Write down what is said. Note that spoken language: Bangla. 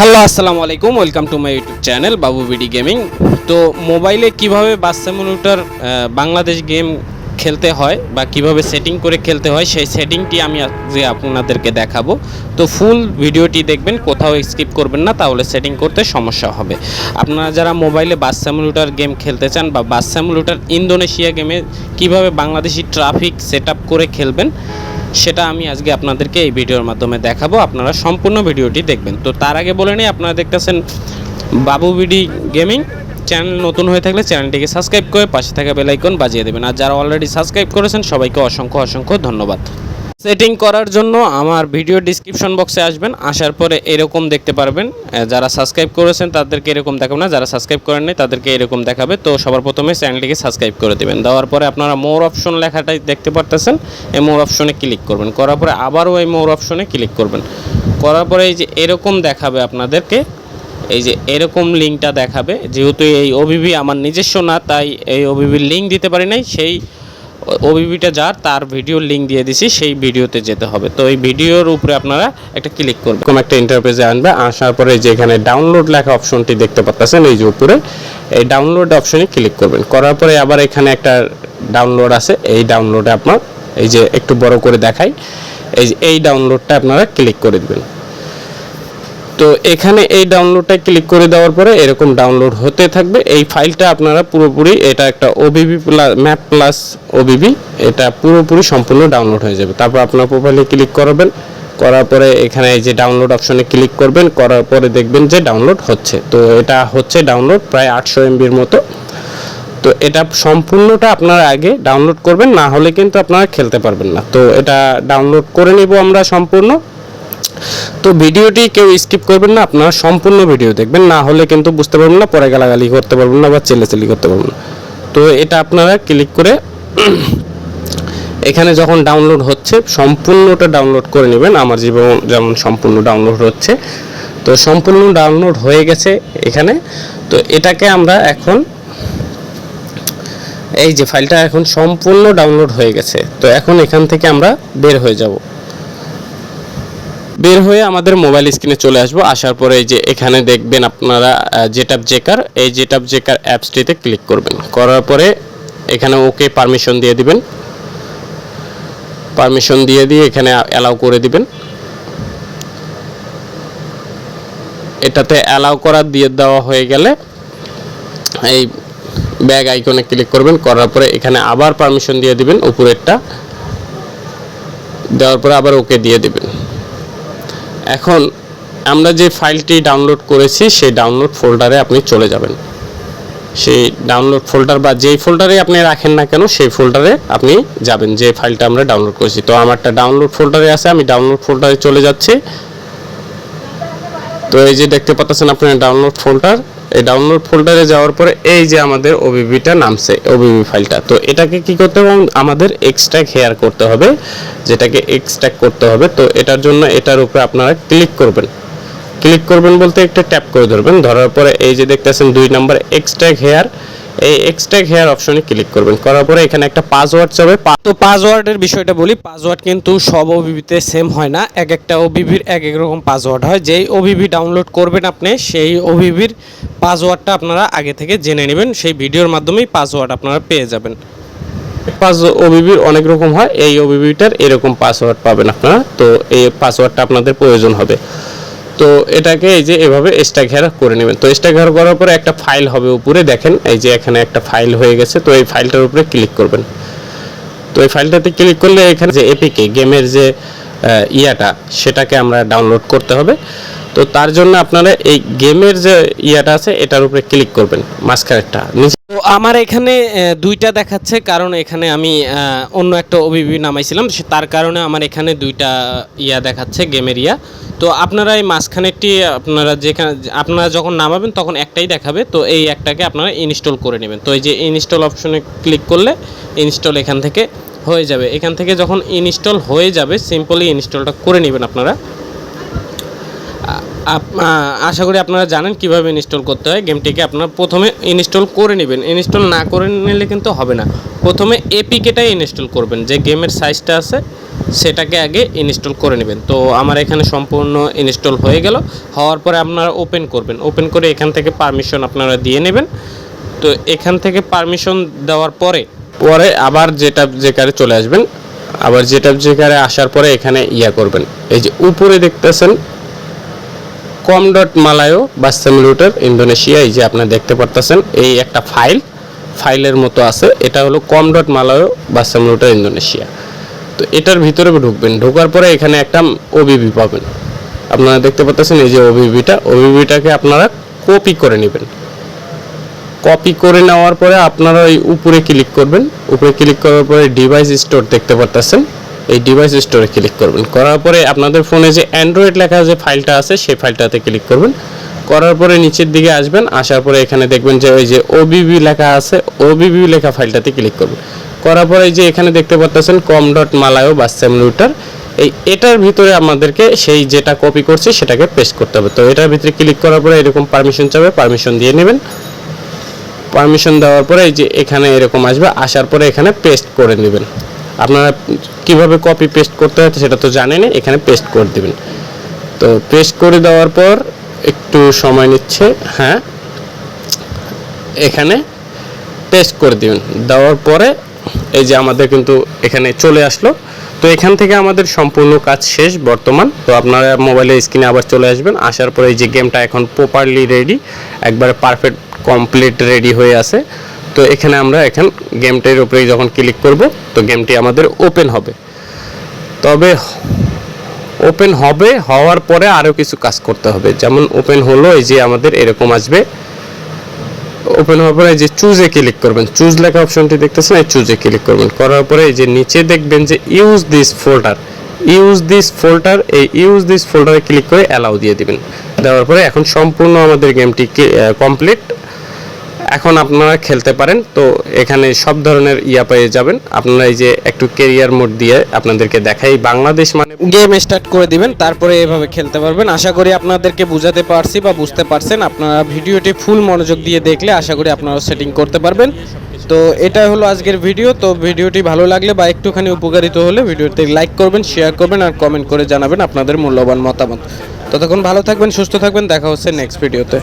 হ্যালো, আসসালামু আলাইকুম, welcome to my YouTube channel Babu BD gaming. তো মোবাইলে কীভাবে বাস সিমুলেটর বাংলাদেশ গেম খেলতে হয় বা কীভাবে সেটিং করে খেলতে হয়, সেই সেটিংটি আমি আজকে আপনাদেরকে দেখাবো। তো ফুল ভিডিওটি দেখবেন, কোথাও স্কিপ করবেন না, তাহলে সেটিং করতে সমস্যা হবে। আপনারা যারা মোবাইলে বাস সিমুলেটর গেম খেলতে চান বা বাস সিমুলেটর ইন্দোনেশিয়া গেমে কীভাবে বাংলাদেশি ট্রাফিক সেট করে খেলবেন সেটা আমি আজকে আপনাদেরকে এই ভিডিওর মাধ্যমে দেখাবো। আপনারা সম্পূর্ণ ভিডিওটি দেখবেন। তো তার আগে বলে নিই, আপনারা দেখতেছেন বাবু বিডি গেমিং চ্যানেল নতুন হয়ে থাকলে চ্যানেলটিকে সাবস্ক্রাইব করে পাশে থাকা বেলাইকন বাজিয়ে দেবেন। আর যারা অলরেডি সাবস্ক্রাইব করেছেন, সবাইকে অসংখ্য অসংখ্য ধন্যবাদ। সেটিং করার জন্য আমার ভিডিও ডিসক্রিপশন বক্সে আসবেন, আসার পরে এরকম দেখতে পারবেন। যারা সাবস্ক্রাইব করেছেন তাদেরকে এরকম দেখাবে না, যারা সাবস্ক্রাইব করেন নাই তাদেরকে এরকম দেখাবে। তো সবার প্রথমে চ্যানেলটিকে সাবস্ক্রাইব করে দেবেন। দেওয়ার পরে আপনারা মোর অপশন লেখাটাই দেখতে পারতেছেন, এই মোর অপশনে ক্লিক করবেন। করার পরে আবারও এই মোর অপশনে ক্লিক করবেন। করার পরে এই যে এরকম দেখাবে আপনাদেরকে, এই যে এরকম লিঙ্কটা দেখাবে। যেহেতু এই ওবিবি আমার নিজস্ব না, তাই এই ওবিবির লিঙ্ক দিতে পারি নাই, সেই ওবিবিটা যার, তার ভিডিওর লিঙ্ক দিয়ে দিছি, সেই ভিডিওতে যেতে হবে। তো এই ভিডিওর উপরে আপনারা একটা ক্লিক করবেন। এরকম একটা ইন্টারপেজে আনবে, আসার পরে যে এখানে ডাউনলোড লেখা অপশনটি দেখতে পাচ্ছেন, এই যে উপরে। এই ডাউনলোড অপশনে ক্লিক করবেন। করার পরে আবার এখানে একটা ডাউনলোড আছে, এই ডাউনলোডে আপনার এই যে একটু বড় করে দেখাই, এই এই ডাউনলোডটা আপনারা ক্লিক করে দিবেন। তো এখানে এই ডাউনলোডটা ক্লিক করে দেওয়ার পরে এরকম ডাউনলোড হতে থাকবে। এই ফাইলটা আপনারা পুরোপুরি এটা একটা OBB plus map plus OBB এটা পুরোপুরি সম্পূর্ণ ডাউনলোড হয়ে যাবে। তারপর আপনার প্রোফাইলে ক্লিক করবেন। করার পরে এখানে এই যে ডাউনলোড অপশনে ক্লিক করবেন, করার পরে দেখবেন যে ডাউনলোড হচ্ছে। তো এটা হচ্ছে ডাউনলোড প্রায় আটশো এমবির মতো। তো এটা সম্পূর্ণটা আপনারা আগে ডাউনলোড করবেন, না হলে কিন্তু আপনারা খেলতে পারবেন না। তো এটা ডাউনলোড করে নিব আমরা সম্পূর্ণ। তো ভিডিওটি কেউ স্কিপ করবেন না, আপনারা সম্পূর্ণ ভিডিও দেখবেন, না হলে কিন্তু বুঝতে পারবেন না, পরে গালাগালি করতে পারবেন না বা চেলেচেলি করতে পারবেন না। তো এটা আপনারা ক্লিক করে এখানে যখন ডাউনলোড হচ্ছে, সম্পূর্ণটা ডাউনলোড করে নেবেন। আমার জীবন যেমন সম্পূর্ণ ডাউনলোড হচ্ছে, তো সম্পূর্ণ ডাউনলোড হয়ে গেছে এখানে। তো এটাকে আমরা এখন এই যে ফাইলটা এখন সম্পূর্ণ ডাউনলোড হয়ে গেছে, তো এখন এখান থেকে আমরা বের হয়ে যাব। বের হয়ে আমাদের মোবাইল স্ক্রিনে চলে আসব। আসার পরে এই যে এখানে দেখবেন আপনারা জেটাপ জেকার এই জেটাপ জেকার অ্যাপসটিতে ক্লিক করবেন। করার পরে এখানে ওকে পারমিশন দিয়ে দিবেন। পারমিশন দিয়ে দিয়ে এখানে অ্যালাউ করে দিবেন। এটাতে অ্যালাউ করা দিয়ে দেওয়া হয়ে গেলে এই ব্যাগ আইকনে ক্লিক করবেন। করার পরে এখানে আবার পারমিশন দিয়ে দিবেন, উপরেরটা। দেওয়ার পরে আবার ওকে দিয়ে দিবেন। এখন আমরা যে ফাইলটি ডাউনলোড করেছি, সেই ডাউনলোড ফোল্ডারে আপনি চলে যাবেন। সেই ডাউনলোড ফোল্ডার বা যেই ফোল্ডারে আপনি রাখেন না কেন, সেই ফোল্ডারে আপনি যাবেন, যে ফাইলটা আমরা ডাউনলোড করেছি। তো আমারটা ডাউনলোড ফোল্ডারে আছে, আমি ডাউনলোড ফোল্ডারে চলে যাচ্ছি। তো এই যে দেখতে পাচ্ছেন আপনার ডাউনলোড ফোল্ডার এই ডাউনলোড ফোল্ডারে যাওয়ার পরে এই যে আমাদের ওবিবিটা নামছে ওবিবি ফাইলটা তো এটাকে কি করতে হবে? আমাদের এক্সট্রাক হেয়ার করতে হবে, যেটাকে এক্সট্রাক করতে হবে। তো এটার জন্য এটার উপরে আপনারা ক্লিক করবেন। ক্লিক করবেন বলতে একটা ট্যাপ করে ধরবেন। ধরার পরে এই যে দেখতেছেন দুই নাম্বার এক্সট্রাক হেয়ার এই এক্সট্রা হেয়ার অপশনে ক্লিক করবেন। করার পরে এখানে একটা পাসওয়ার্ড চাবে। তো পাসওয়ার্ডের বিষয়টা বলি পাসওয়ার্ড কিন্তু সব ওবিবিতে সেম হয় না। এক একটা ওবিবির এক এক রকম পাসওয়ার্ড হয়। যেই ওবিবি ডাউনলোড করবেন আপনি সেই ওবিবির পাসওয়ার্ডটা আপনারা আগে থেকে জেনে নেবেন। সেই ভিডিওর মাধ্যমেই পাসওয়ার্ড আপনারা পেয়ে যাবেন। পাস ওবিবির অনেক রকম হয়। এই ওবিবিটার এরকম পাসওয়ার্ড পাবেন আপনারা। তো এই পাসওয়ার্ডটা আপনাদের প্রয়োজন হবে। তো এটাকে এই যে এভাবে ঘের করে নেবেন। তো ঘের করার পরে একটা ফাইল হবে উপরে, দেখেন, এই যে এখানে একটা ফাইল হয়ে গেছে, তো এই ফাইলটার উপরে ক্লিক করবেন। তো এই ফাইলটাতে ক্লিক করলে এখানে যে এপিকে গেমের যে ইয়াটা, সেটাকে আমরা ডাউনলোড করতে হবে। তো তার জন্য আপনারা এই গেমের যে ইয়াটা আছে, এটার উপরে ক্লিক করবেন মাঝখানেরটা তো আমার এখানে দুইটা দেখাচ্ছে, কারণ এখানে আমি অন্য একটা ওবিবি নামাইছিলাম তার কারণে আমার এখানে দুইটা ইয়া দেখাচ্ছে, গেমের ইয়া। তো আপনারা এই মাঝখানেরটি আপনারা যেখানে, আপনারা যখন নামাবেন, তখন একটাই দেখাবে, তো এই একটাকে আপনারা ইনস্টল করে নেবেন। তো এই যে ইনস্টল অপশনে ক্লিক করলে ইনস্টল এখান থেকে হয়ে যাবে। এখান থেকে যখন ইনস্টল হয়ে যাবে, সিম্পলি ইনস্টলটা করে নেবেন আপনারা। আশা করি আপনারা জানেন কীভাবে ইনস্টল করতে হয়। গেমটিকে আপনারা প্রথমে ইনস্টল করে নেবেন। ইনস্টল না করে নিলে কিন্তু হবে না। প্রথমে এপিকেটাই ইনস্টল করবেন। যে গেমের সাইজটা আছে, সেটাকে আগে ইনস্টল করে নেবেন। তো আমার এখানে সম্পূর্ণ ইনস্টল হয়ে গেল। হওয়ার পরে আপনারা ওপেন করবেন। ওপেন করে এখান থেকে পারমিশন আপনারা দিয়ে নেবেন। তো এখান থেকে পারমিশন দেওয়ার পরে পরে আবার যেটা যেকারে চলে আসবেন, আবার যেটা যেকারে আসার পরে এখানে ইয়া করবেন। এই যে উপরে দেখতেছেন কম ডট মালায়ো বা সেমিলুটার ইন্দোনেশিয়া এই যে আপনারা দেখতে পারতেছেন, এই একটা ফাইল ফাইলের মতো আছে। এটা হলো কম ডট মালায়ো বা সেমিলুটার ইন্দোনেশিয়া তো এটার ভিতরে ঢুকবেন, ঢোকার পরে এখানে একটা ওবিবি পাবেন। আপনারা দেখতে পাচ্ছেন এই যে ওবিবিটা ওবিবিটাকে আপনারা কপি করে নেবেন। কপি করে নেওয়ার পরে আপনারা ওই উপরে ক্লিক করবেন। উপরে ক্লিক করার পরে ডিভাইস স্টোর দেখতে পারতেছেন। এই ডিভাইস স্টোরে ক্লিক করবেন। করার পরে আপনাদের ফোনে যে অ্যান্ড্রয়েড লেখা যে ফাইলটা আছে, সেই ফাইলটাতে ক্লিক করবেন। করার পরে নিচের দিকে আসবেন, আসার পরে এখানে দেখবেন যে ওই যে ওবিবি লেখা আছে ওবিবি লেখা ফাইলটাতে ক্লিক করবেন। করার পরে যে এখানে দেখতে পাচ্ছেন কম ডট মালায়ো বা সেমলুটার এই এটার ভিতরে আমাদেরকে সেই যেটা কপি করছি, সেটাকে পেস্ট করতে হবে। তো এটার ভিতরে ক্লিক করার পরে এরকম পারমিশন চাবে পারমিশন দিয়ে নেবেন। পারমিশন দেওয়ার পরে এই যে এখানে এরকম আসবে, আসার পরে এখানে পেস্ট করে নেবেন। আপনারা কীভাবে কপি পেস্ট করতে হয় সেটা তো জানেনই, এখানে পেস্ট করে দিবেন। তো পেস্ট করে দেওয়ার পর একটু সময় নিচ্ছে হ্যাঁ এখানে পেস্ট করে দিবেন। দেওয়ার পরে এই যে আমাদের কিন্তু এখানে চলে আসলো। তো এখান থেকে আমাদের সম্পূর্ণ কাজ শেষ বর্তমান। তো আপনারা মোবাইলের স্ক্রিনে আবার চলে আসবেন। আসার পরে এই যে গেমটা এখন প্রপারলি রেডি একবারে পারফেক্ট কমপ্লিট রেডি হয়ে আছে। তো এখানে আমরা এখন গেমটির উপরে যখন ক্লিক করব, তো গেমটি আমাদের ওপেন হবে। তবে ওপেন হবে, হওয়ার পরে আরও কিছু কাজ করতে হবে। যেমন ওপেন হলো, এই যে আমাদের এরকম আসবে। ওপেন হওয়ার পরে যে চুজে ক্লিক করবেন। চুজ লেখা অপশনটি দেখতেছেন, এই চুজে ক্লিক করবেন। করার পরে এই যে নিচে দেখবেন যে use this folder use this folder এই ইউজ দিস ফোল্ডারে ক্লিক করে অ্যালাউ দিয়ে দিবেন। দেওয়ার পরে এখন সম্পূর্ণ আমাদের গেমটি কমপ্লিট এখন আপনারা খেলতে পারেন, তো এখানে সব ধরনের ইয়া পেয়ে যাবেন। আপনারা এই যে একটু কেরিয়ার মোড দিয়ে আপনাদেরকে দেখাই, বাংলাদেশ মানে গেম স্টার্ট করে দিবেন, তারপরে এভাবে খেলতে পারবেন। আশা করি আপনাদেরকে বুঝাতে পারছি বা বুঝতে পারছেন। আপনারা ভিডিওটি ফুল মনোযোগ দিয়ে দেখলে আশা করি আপনারা সেটিং করতে পারবেন। তো এটা হলো আজকের ভিডিও তো ভিডিওটি ভালো লাগলে বা একটুখানি উপকারিত হলে ভিডিওতে লাইক করবেন শেয়ার করবেন আর কমেন্ট করে জানাবেন আপনাদের মূল্যবান মতামত। ততক্ষণ ভালো থাকবেন, সুস্থ থাকবেন। দেখা হচ্ছে নেক্সট ভিডিওতে